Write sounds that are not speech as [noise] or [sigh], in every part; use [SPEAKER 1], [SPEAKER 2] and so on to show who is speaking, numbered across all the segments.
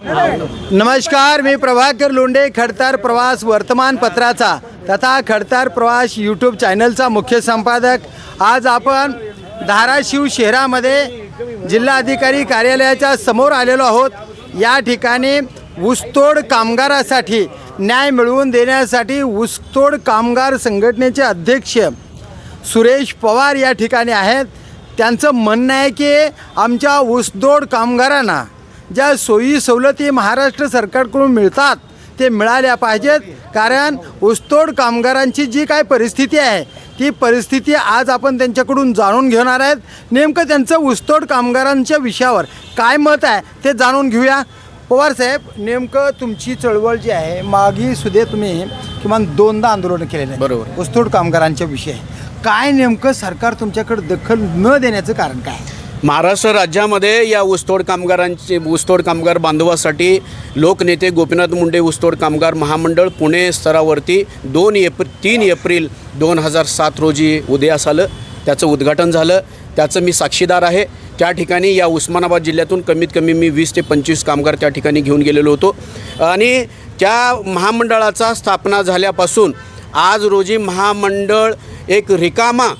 [SPEAKER 1] नमस्कार मी प्रभाकर लोंढे खडतार प्रवास वर्तमानपत्राचा तथा खडतार प्रवास यूट्यूब चॅनलचा मुख्य संपादक. आज आपण धाराशिव शहरामध्ये जिल्हाधिकारी कार्यालयाच्या समोर आलेलो आहोत. या ठिकाणी ऊसतोड कामगारासाठी न्याय मिळवून देण्यासाठी ऊसतोड कामगार संघटनेचे अध्यक्ष सुरेश पवार या ठिकाणी आहेत. त्यांचं म्हणणं आहे की आमच्या ऊसतोड कामगारांना ज्या सोयी सवलती महाराष्ट्र सरकारकडून मिळतात ते मिळाल्या पाहिजेत. कारण ऊसतोड कामगारांची जी काय परिस्थिती आहे ती परिस्थिती आज आपण त्यांच्याकडून जाणून घेणार आहेत. नेमकं त्यांचं ऊसतोड कामगारांच्या विषयावर काय मत आहे ते जाणून घेऊया. पवार साहेब नेमकं तुमची चळवळ जी आहे मागी सुद्धा तुम्ही किमान दोनदा आंदोलन केलेलं आहे.
[SPEAKER 2] बरोबर.
[SPEAKER 1] ऊसतोड कामगारांच्या विषय. काय नेमकं सरकार तुमच्याकडे दखल न देण्याचं कारण काय?
[SPEAKER 2] महाराष्ट्र राज्यामध्ये या ऊसतोड कामगारांचे ऊसतोड कामगार बांधवासाठी लोकनेते गोपीनाथ मुंडे ऊसतोड कामगार महामंडळ पुणे स्तरावरती दोन एप्रिल तीन एप्रिल दोन हजार सात रोजी उदयास आलं. त्याचं उद्घाटन झालं. त्याचं मी साक्षीदार आहे. त्या ठिकाणी या उस्मानाबाद जिल्ह्यातून कमीत कमी मी वीस ते पंचवीस कामगार त्या ठिकाणी घेऊन गेलेलो होतो. आणि त्या महामंडळाचा स्थापना झाल्यापासून आज रोजी महामंडळ एक रिकामा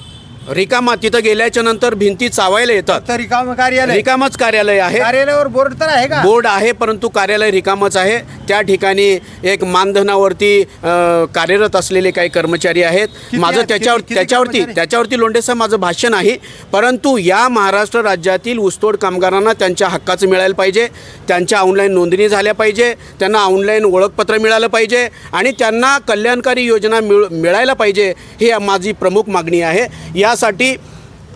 [SPEAKER 2] रिकामा तिथं गेल्याच्यानंतर भिंती चावायला येतात.
[SPEAKER 1] तर रिकाम कार्यालय.
[SPEAKER 2] रिकामच कार्यालय आहे.
[SPEAKER 1] कार्यालयावर बोर्ड तर आहे का?
[SPEAKER 2] बोर्ड आहे परंतु कार्यालय रिकामच आहे. त्या ठिकाणी एक मानधनावरती अ, कार्यरत असलेले काही कर्मचारी आहेत.
[SPEAKER 1] किती
[SPEAKER 2] माझं? त्याच्यावर
[SPEAKER 1] किती-
[SPEAKER 2] त्याच्यावरती
[SPEAKER 1] कर्मचारी?
[SPEAKER 2] त्याच्यावरती लोंढेसाहेब माझं भाष्य नाही. परंतु या महाराष्ट्र राज्यातील ऊसतोड कामगारांना त्यांच्या हक्काचं मिळायला पाहिजे. त्यांच्या ऑनलाईन नोंदणी झाल्या पाहिजे. त्यांना ऑनलाईन ओळखपत्र मिळालं पाहिजे. आणि त्यांना कल्याणकारी योजना मिळ मिळायला पाहिजे ही माझी प्रमुख मागणी आहे. यासाठी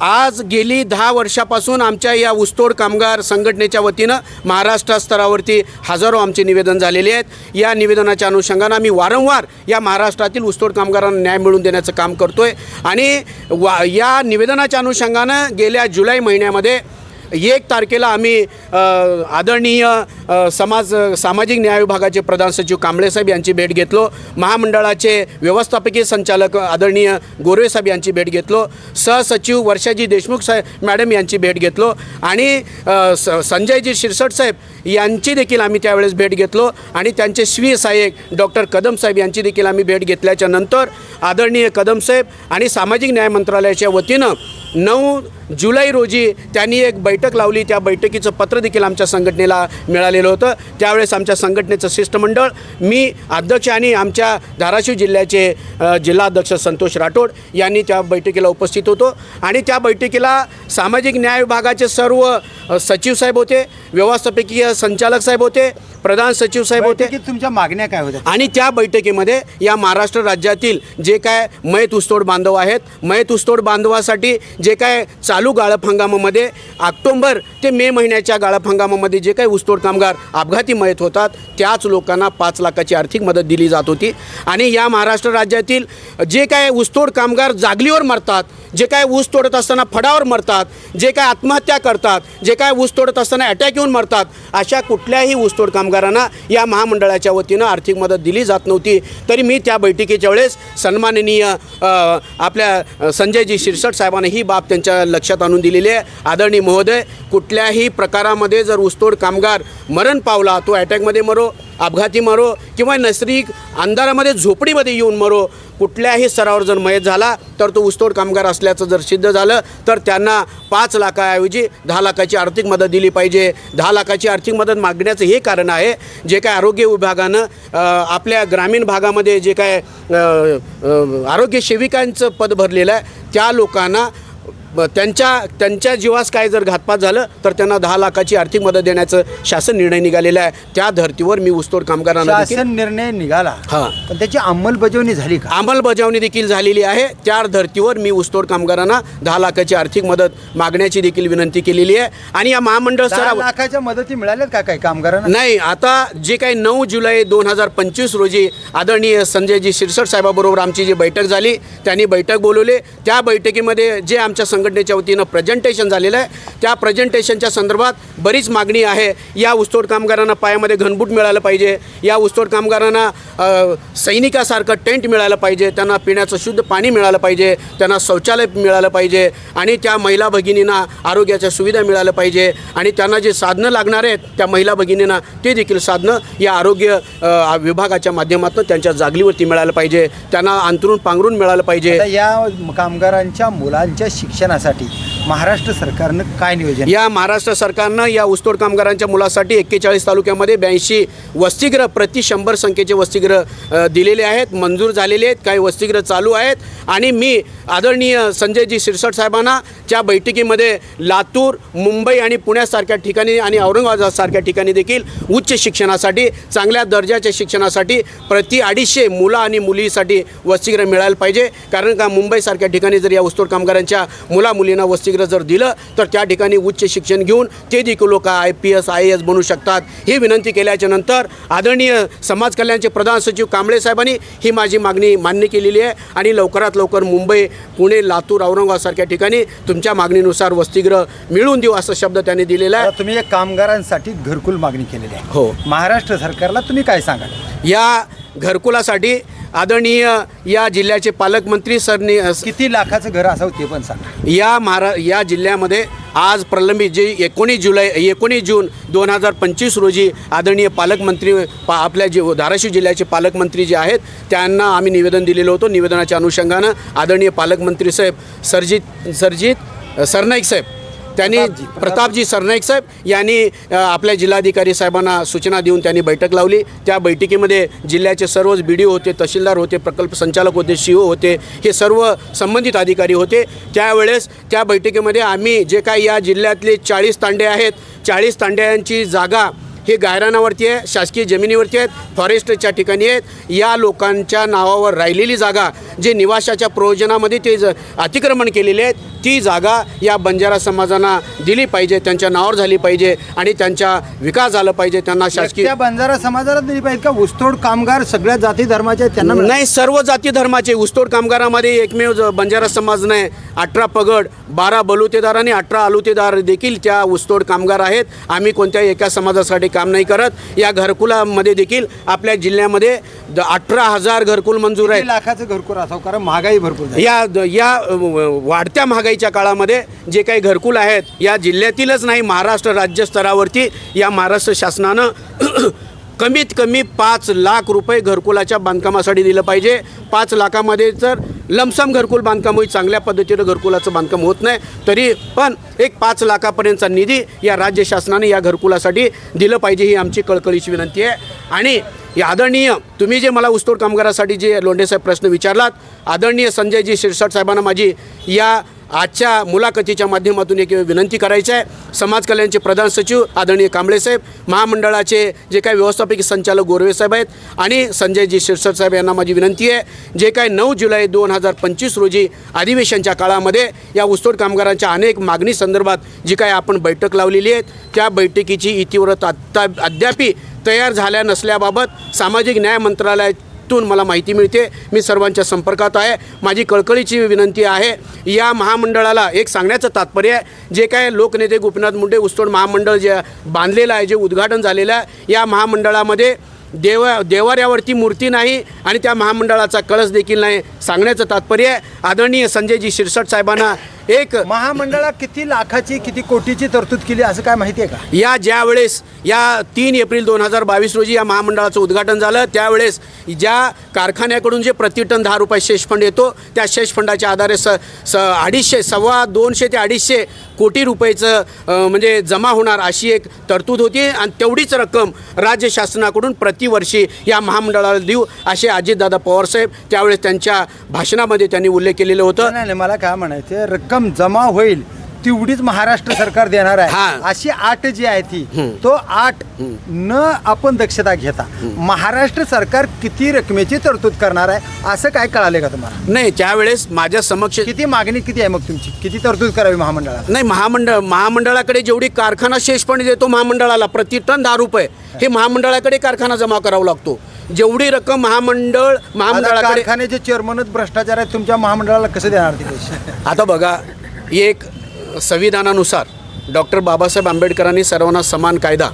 [SPEAKER 2] आज गेली दहा वर्षापासून आमच्या या ऊसतोड कामगार संघटनेच्या वतीनं महाराष्ट्र स्तरावरती हजारो आमचे निवेदन झालेले आहेत. या निवेदनाच्या अनुषंगानं आम्ही वारंवार या महाराष्ट्रातील ऊसतोड कामगारांना न्याय मिळवून देण्याचं काम करतो आहे आणि वा या निवेदनाच्या अनुषंगानं गेल्या जुलै महिन्यामध्ये एक तारखेला आम्ही आदरणीय समाज सामाजिक न्याय विभागाचे प्रधान सचिव कांबळे साहेब यांची भेट घेतलो. महामंडळाचे व्यवस्थापकीय संचालक आदरणीय गोरवेसाहेब यांची भेट घेतलो. सहसचिव वर्षाजी देशमुख साहेब मॅडम यांची भेट घेतलो. आणि स संजयजी शिरसट साहेब यांची देखील आम्ही त्यावेळेस भेट घेतलो. आणि त्यांचे स्वीय सहाय्यक डॉक्टर कदम साहेब यांची देखील आम्ही भेट घेतल्याच्या नंतर आदरणीय कदम साहेब आणि सामाजिक न्याय मंत्रालयाच्या वतीनं नऊ जुलै रोजी त्यांनी एक बैठक लावली. त्या बैठकीचं पत्र देखील आमच्या संघटनेला मिळालेलं होतं. त्यावेळेस आमच्या संघटनेचं शिष्टमंडळ मी अध्यक्ष आणि आमच्या धाराशिव जिल्ह्याचे जिल्हाध्यक्ष संतोष राठोड यांनी त्या बैठकीला उपस्थित होतो. आणि त्या बैठकीला सामाजिक न्याय विभागाचे सर्व सचिव साहेब होते व्यवस्थापकीय संचालक साहेब होते प्रधान सचिव साहेब होते.
[SPEAKER 1] बैठकीत तुमच्या मागण्या काय होत्या?
[SPEAKER 2] आणि त्या बैठकीमध्ये या महाराष्ट्र राज्यातील जे काय मयत ऊसतोड बांधव आहेत मयत ऊसतोड बांधवासाठी जे काय चालू चालू गाळप हंगामामध्ये ऑक्टोंबर ते मे महिन्याच्या गाळप हंगामामध्ये जे काही ऊसतोड कामगार अपघाती मयत होतात त्याच लोकांना पाच लाखाची आर्थिक मदत दिली जात होती. आणि या महाराष्ट्र राज्यातील जे काय ऊसतोड कामगार जागलीवर मरतात जे काय ऊस तोडत असताना फडावर मरतात जे काय आत्महत्या करतात जे काय ऊस तोडत असताना अटॅक येऊन मरतात अशा कुठल्याही ऊसतोड कामगारांना या महामंडळाच्या वतीनं आर्थिक मदत दिली जात नव्हती. तरी मी त्या बैठकीच्या वेळेस सन्माननीय आपल्या संजयजी शिरसट साहेबांना ही बाब त्यांच्या लक्षात आणून दिलेली आहे. आदरणीय महोदय कुठल्याही प्रकारामध्ये जर ऊसतोड कामगार मरण पावला तो अटॅकमध्ये मरो. अपघाती मरो किंवा नैसर्गिक अंधारामध्ये झोपडीमध्ये येऊन मरो. कुठल्याही स्तरावर जर मयत झाला तर तो ऊसतोड कामगार असल्याचं जर सिद्ध झालं तर त्यांना पाच लाखाऐवजी दहा लाखाची आर्थिक मदत दिली पाहिजे. दहा लाखाची आर्थिक मदत मागण्याचं हे कारण आहे. जे काय आरोग्य विभागानं आपल्या ग्रामीण भागामध्ये जे काय आरोग्य सेविकांचं पद भरलेलं आहे त्या लोकांना त्यांच्या त्यांच्या जीवास काय जर घातपात झालं तर त्यांना दहा लाखाची आर्थिक मदत देण्याचं शासन निर्णय निघालेला आहे. त्या धर्तीवर मी ऊसतोड कामगारांना
[SPEAKER 1] शासन निर्णय निघाला.
[SPEAKER 2] हां.
[SPEAKER 1] पण त्याची अंमलबजावणी झाली का?
[SPEAKER 2] अंमलबजावणी देखील झालेली आहे. त्या धर्तीवर मी ऊसतोड कामगारांना दहा लाखाची आर्थिक मदत मागण्याची देखील विनंती केलेली आहे. आणि या महामंडळ स्तरावर
[SPEAKER 1] लाखाच्या मदती मिळाल्यात का काही कामगारांना?
[SPEAKER 2] नाही आता जे काही नऊ जुलै दोन हजार पंचवीस रोजी आदरणीय संजयजी शिरसट साहेबाबरोबर आमची जी बैठक झाली त्यांनी बैठक बोलवली. त्या बैठकीमध्ये जे आमच्या संघटनेच्या वतीनं प्रेझेंटेशन झालेलं आहे. त्या प्रेझेंटेशनच्या संदर्भात बरीच मागणी आहे. या ऊसतोड कामगारांना पायामध्ये घनबूट मिळालं पाहिजे. या ऊसतोड कामगारांना सैनिकासारखं टेंट मिळालं पाहिजे. त्यांना पिण्याचं शुद्ध पाणी मिळालं पाहिजे. त्यांना शौचालय मिळालं पाहिजे. आणि त्या महिला भगिनींना आरोग्याच्या सुविधा मिळालं पाहिजे. आणि त्यांना जे साधनं लागणार आहेत त्या महिला भगिनींना ते देखील साधनं या आरोग्य विभागाच्या माध्यमातून त्यांच्या जागलीवरती मिळालं पाहिजे. त्यांना अंतरून पांघरून मिळालं पाहिजे.
[SPEAKER 1] या कामगारांच्या मुलांच्या शिक्षणासाठी. महाराष्ट्र सरकारनं काय नियोजन?
[SPEAKER 2] या महाराष्ट्र सरकारनं या ऊसतोड कामगारांच्या मुलासाठी एक्केचाळीस तालुक्यामध्ये ब्याऐंशी वसतिगृह प्रति शंभर संख्येचे वसतिगृह दिलेले आहेत मंजूर झालेले आहेत काही वसतिगृह चालू आहेत. आणि मी आदरणीय संजयजी शिरसाट साहेबांना त्या बैठकीमध्ये लातूर मुंबई आणि पुण्यासारख्या ठिकाणी आणि औरंगाबादसारख्या ठिकाणी देखील उच्च शिक्षणासाठी चांगल्या दर्जाच्या शिक्षणासाठी प्रति अडीचशे मुलं आणि मुलीसाठी वसतिगृह मिळायला पाहिजे. कारण का मुंबईसारख्या ठिकाणी जर या ऊसतोड कामगारांच्या मुला मुलींना वसतिगृह जर दिलं तर त्या ठिकाणी उच्च शिक्षण घेऊन ते देखील लोक I P S I A S बनू शकतात. ही विनंती केल्याच्यानंतर आदरणीय समाज कल्याणचे प्रधान सचिव कांबळे साहेबांनी ही माझी मागणी मान्य केलेली आहे. आणि लवकरात लवकर मुंबई पुणे लातूर औरंगाबादसारख्या ठिकाणी तुमच्या मागणीनुसार वसतिगृह मिळवून देऊ असा शब्द त्यांनी दिलेला आहे.
[SPEAKER 1] तुम्ही एक कामगारांसाठी घरकुल मागणी केलेली आहे.
[SPEAKER 2] हो.
[SPEAKER 1] महाराष्ट्र सरकारला तुम्ही काय सांगाल?
[SPEAKER 2] या घरकुलासाठी आदरणीय या जिल्ह्याचे पालकमंत्री सरनी
[SPEAKER 1] किती लाखाचं घर असावं ते पण सांगा.
[SPEAKER 2] या महारा या जिल्ह्यामध्ये आज प्रलंबित जे एकोणीस जुलै एकोणीस जून दोन हजार पंचवीस रोजी आदरणीय पालकमंत्री पा आपल्या जे प्रधारशिव जिल्ह्याचे पालकमंत्री जे आहेत त्यांना आम्ही निवेदन दिलेलं होतं. निवेदनाच्या अनुषंगानं आदरणीय पालकमंत्री साहेब सरजित सरजित सरनाईक साहेब त्यांनी
[SPEAKER 1] प्रतापजी,
[SPEAKER 2] सरनाईक साहेब यांनी आपल्या जिल्हाधिकारी साहेबांना सूचना देऊन त्यांनी बैठक लावली. त्या बैठकीमध्ये जिल्ह्याचे सर्वच बी डी होते तहसीलदार होते प्रकल्प संचालक होते सी ओ होते हे सर्व संबंधित अधिकारी होते. त्यावेळेस त्या बैठकीमध्ये आम्ही जे काही या जिल्ह्यातले चाळीस तांडे आहेत चाळीस तांड्यांची जागा हे गायरानावरती आहे शासकीय जमिनीवरती आहेत फॉरेस्टच्या ठिकाणी आहेत. या लोकांच्या नावावर राहिलेली जागा जे निवासाच्या प्रयोजनामध्ये ते ज अतिक्रमण केलेले आहेत ती जागा या बंजारा समाजांना दिली पाहिजे त्यांच्या नावावर झाली पाहिजे आणि त्यांचा विकास झाला पाहिजे त्यांना शासकीय
[SPEAKER 1] बंजारा समाजाला दिली पाहिजे का? ऊसतोड कामगार सगळ्या जाती धर्माचे त्यांना?
[SPEAKER 2] नाही सर्व जाती धर्माचे ऊसतोड कामगारामध्ये एकमेव बंजारा समाज नाही. अठरा पगड बारा बलुतेदार आणि अठरा आलुतेदार देखील त्या ऊसतोड कामगार आहेत. आम्ही कोणत्याही एका समाजासाठी काम नाही करत. या घरकुलामध्ये देखील आपल्या जिल्ह्यामध्ये अठरा हजार घरकुल मंजूर
[SPEAKER 1] किती लाखाचं घरकुल असावं? कारण महागाई भरपूर.
[SPEAKER 2] या या वाढत्या महागाईच्या काळामध्ये जे काही घरकुल आहेत या जिल्ह्यातीलच नाही महाराष्ट्र राज्य स्तरावरती या महाराष्ट्र शासनानं [clears throat] कमीत कमी पाच लाख रुपये घरकुलाच्या बांधकामासाठी दिलं पाहिजे. पाच लाखामध्ये तर लमसम घरकुल बांधकाम होईल चांगल्या पद्धतीनं घरकुलाचं बांधकाम होत नाही तरी पण एक पाच लाखापर्यंतचा निधी या राज्य शासनाने या घरकुलासाठी दिलं पाहिजे ही आमची कळकळीची विनंती आहे. आणि या आदरणीय तुम्ही जे मला ऊसतोड कामगारासाठी जे लोंढेसाहेब प्रश्न विचारलात आदरणीय संजयजी शिरसाट साहेबांना माझी या आजच्या मुलाखतीच्या माध्यमातून एक विनंती करायची आहे. समाज कल्याणचे प्रधान सचिव आदरणीय कांबळे साहेब महामंडळाचे जे काही व्यवस्थापकीय संचालक गोरवे साहेब आहेत आणि संजयजी शिरसर साहेब यांना माझी विनंती आहे जे काही नऊ जुलै दोन हजार पंचवीस रोजी अधिवेशनच्या काळामध्ये या ऊसतोड कामगारांच्या अनेक मागणी संदर्भात जी काही आपण बैठक लावलेली आहे त्या बैठकीची इतिवृत्त आत्ता अद्यापी तयार झाल्या नसल्याबाबत सामाजिक न्याय माध्यमातून मला माहिती मिळते. मी सर्वांच्या संपर्कात आहे. माझी कळकळीची विनंती आहे. या महामंडळाला एक सांगण्याचं तात्पर्य आहे. जे काय लोकनेते गोपीनाथ मुंडे उस्तोड महामंडळ जे बांधलेलं आहे जे उद्घाटन झालेलं आहे या महामंडळामध्ये देव देवाऱ्यावरती मूर्ती नाही आणि त्या महामंडळाचा कळस देखील नाही सांगण्याचं तात्पर्य आहे. आदरणीय संजयजी शिरसट साहेबांना एक
[SPEAKER 1] महामंडळात किती लाखाची किती कोटीची तरतूद केली असं काय माहिती आहे का?
[SPEAKER 2] या ज्या वेळेस या तीन एप्रिल दोन हजार बावीस रोजी या महामंडळाचं उद्घाटन झालं त्यावेळेस ज्या कारखान्याकडून जे प्रति टन दहा रुपये शेष फंड येतो त्या शेष फंडाच्या आधारे स स अडीचशे सव्वा दोनशे ते अडीचशे कोटी रुपयेचं म्हणजे जमा होणार अशी एक तरतूद होती आणि तेवढीच रक्कम राज्य शासनाकडून प्रतिवर्षी या महामंडळाला देऊ असे अजितदादा पवारसाहेब त्यावेळेस त्यांच्या भाषणामध्ये त्यांनी उल्लेख केलेलं होतं.
[SPEAKER 1] नाही नाही मला काय म्हणायचं रक्कम जमा होईल तेवढीच महाराष्ट्र सरकार देणार आहे.
[SPEAKER 2] हा.
[SPEAKER 1] अशी आठ जी आहे ती तो आठ न आपण दक्षता घेता महाराष्ट्र सरकार किती रकमेची तरतूद करणार आहे असं काय कळाले का तुम्हाला?
[SPEAKER 2] नाही त्यावेळेस माझ्या समक्ष
[SPEAKER 1] किती मागणी किती आहे मग तुमची? किती तरतूद करावी महामंडळाला?
[SPEAKER 2] नाही महामंडळ महामंडळाकडे जेवढी कारखाना शेष फंड देतो महामंडळाला प्रति टन दहा रुपये. हे महामंडळाकडे कारखाना जमा करावा लागतो. जेवढी रक्कम महामंडळ महामंडळाकडे
[SPEAKER 1] कारखान्याचे चेअरमनच भ्रष्टाचार आहेत तुमच्या महामंडळाला कसं देणार ते
[SPEAKER 2] आता बघा एक संविधानानुसार डॉक्टर बाबासाहेब आंबेडकरांनी सर्वांना समान कायदा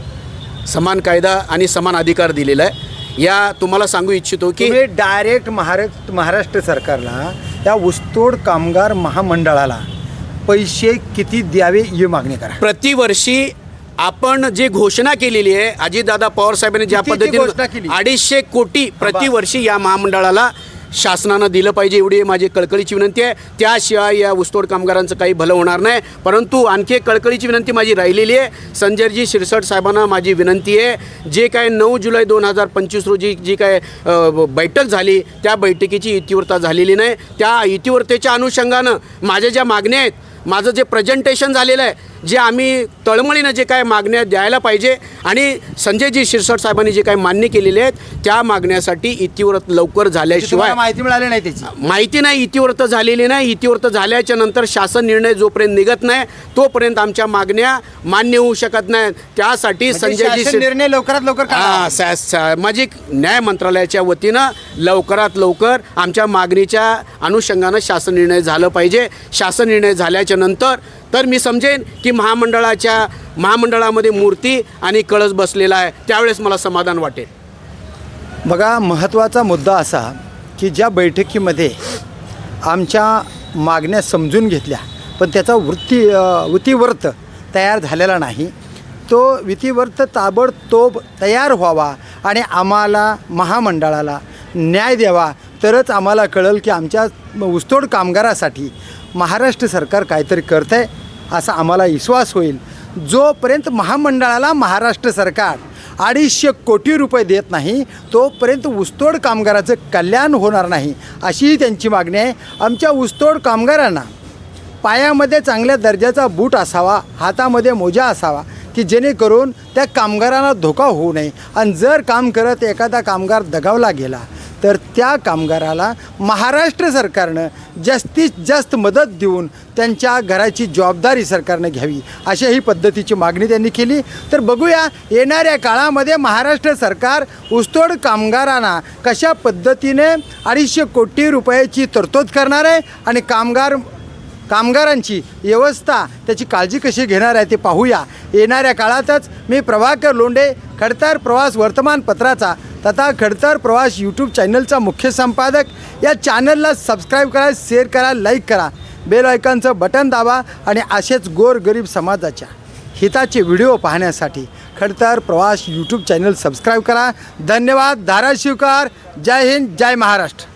[SPEAKER 2] समान कायदा आणि समान अधिकार दिलेला आहे. या तुम्हाला सांगू इच्छितो की
[SPEAKER 1] तुम्ही डायरेक्ट महाराष्ट्र महाराष्ट्र सरकारला त्या ऊसतोड कामगार महामंडळाला पैसे किती द्यावे ही मागणी करा.
[SPEAKER 2] प्रतिवर्षी आपण जी घोषणा केलेली आहे अजितदादा पवार साहेबांनी ज्या
[SPEAKER 1] कितीची घोषणा केली?
[SPEAKER 2] पद्धतीने अडीचशे कोटी प्रतिवर्षी या महामंडळाला शासनानं दिलं पाहिजे एवढी माझी कळकळीची विनंती आहे. त्याशिवाय या ऊसतोड कामगारांचं काही भलं होणार नाही. परंतु आणखी एक कळकळीची विनंती माझी राहिलेली आहे. संजयजी शिरसट साहेबांना माझी विनंती आहे. जे काय नऊ जुलै दोन हजार पंचवीस रोजी जी काय बैठक झाली त्या बैठकीची इतिवृत्ता झालेली नाही. त्या इतिवृत्तेच्या अनुषंगानं माझ्या ज्या मागण्या आहेत माझं जे प्रेझेंटेशन झालेलं आहे जे आम्ही तळमळीनं जे काय मागण्या द्यायला पाहिजे आणि संजयजी शिरसट साहेबांनी जे काही मान्य केलेले आहेत त्या मागण्यासाठी इतिवृत्त लवकर झाल्याशिवाय
[SPEAKER 1] माहिती मिळाली नाही त्याची.
[SPEAKER 2] माहिती नाही इतिवृत्त झालेली नाही. इतिवृत्त झाल्याच्यानंतर शासन निर्णय जोपर्यंत निघत नाही तोपर्यंत आमच्या मागण्या मान्य होऊ शकत नाहीत. त्यासाठी
[SPEAKER 1] म्हणजे
[SPEAKER 2] संजयजी
[SPEAKER 1] निर्णय लवकरात लवकर
[SPEAKER 2] सामाजिक न्याय मंत्रालयाच्या वतीनं लवकरात लवकर आमच्या मागणीच्या अनुषंगानं शासन निर्णय झालं पाहिजे. शासन निर्णय झाल्याच्या नंतर तर मी समजेन की महामंडळाच्या महामंडळामध्ये मूर्ती आणि कळस बसलेला आहे. त्यावेळेस मला समाधान वाटेल.
[SPEAKER 1] बघा महत्त्वाचा मुद्दा असा की ज्या बैठकीमध्ये आमच्या मागण्या समजून घेतल्या पण त्याचा वृत्ती अ, वृत्तीवर्त तयार झालेला नाही. तो वितिवर्त ताबडतोब तयार व्हावा आणि आम्हाला महामंडळाला न्याय द्यावा. तरच आम्हाला कळेल की आमच्या ऊसतोड कामगारासाठी महाराष्ट्र सरकार काहीतरी करत आहे असा आम्हाला विश्वास होईल. जोपर्यंत महामंडळाला महाराष्ट्र सरकार अडीचशे कोटी रुपये देत नाही तोपर्यंत ऊसतोड कामगाराचं कल्याण होणार नाही अशीही त्यांची मागणी आहे. आमच्या ऊसतोड कामगारांना पायामध्ये चांगल्या दर्जाचा बूट असावा हातामध्ये मोजा असावा की जेणेकरून त्या कामगारांना धोका होऊ नये. आणि जर काम करत एखादा कामगार दगावला गेला तर त्या कामगाराला महाराष्ट्र सरकारनं जास्तीत जास्त मदत देऊन त्यांच्या घराची जबाबदारी सरकारनं घ्यावी अशा ही पद्धतीची मागणी त्यांनी केली. तर बघूया येणाऱ्या काळामध्ये महाराष्ट्र सरकार ऊसतोड कामगारांना कशा पद्धतीने अडीचशे कोटी रुपयाची तरतूद करणार आहे आणि कामगार कामगारांची व्यवस्था त्याची काळजी कशी घेणार आहे ते पाहूया. येणाऱ्या काळातच मी प्रभाकर लोंडे खडतार प्रवास वर्तमानपत्राचा तथा खडतर प्रवास यूट्यूब चॅनलचा मुख्य संपादक. या चॅनलला सबस्क्राईब करा शेअर करा लाईक करा. बेल आयकॉनचं बटन दाबा आणि असेच गोरगरीब समाजाच्या हिताचे व्हिडिओ पाहण्यासाठी खडतर प्रवास यूट्यूब चॅनल सबस्क्राईब करा. धन्यवाद. धाराशिवकार. जय हिंद. जय महाराष्ट्र.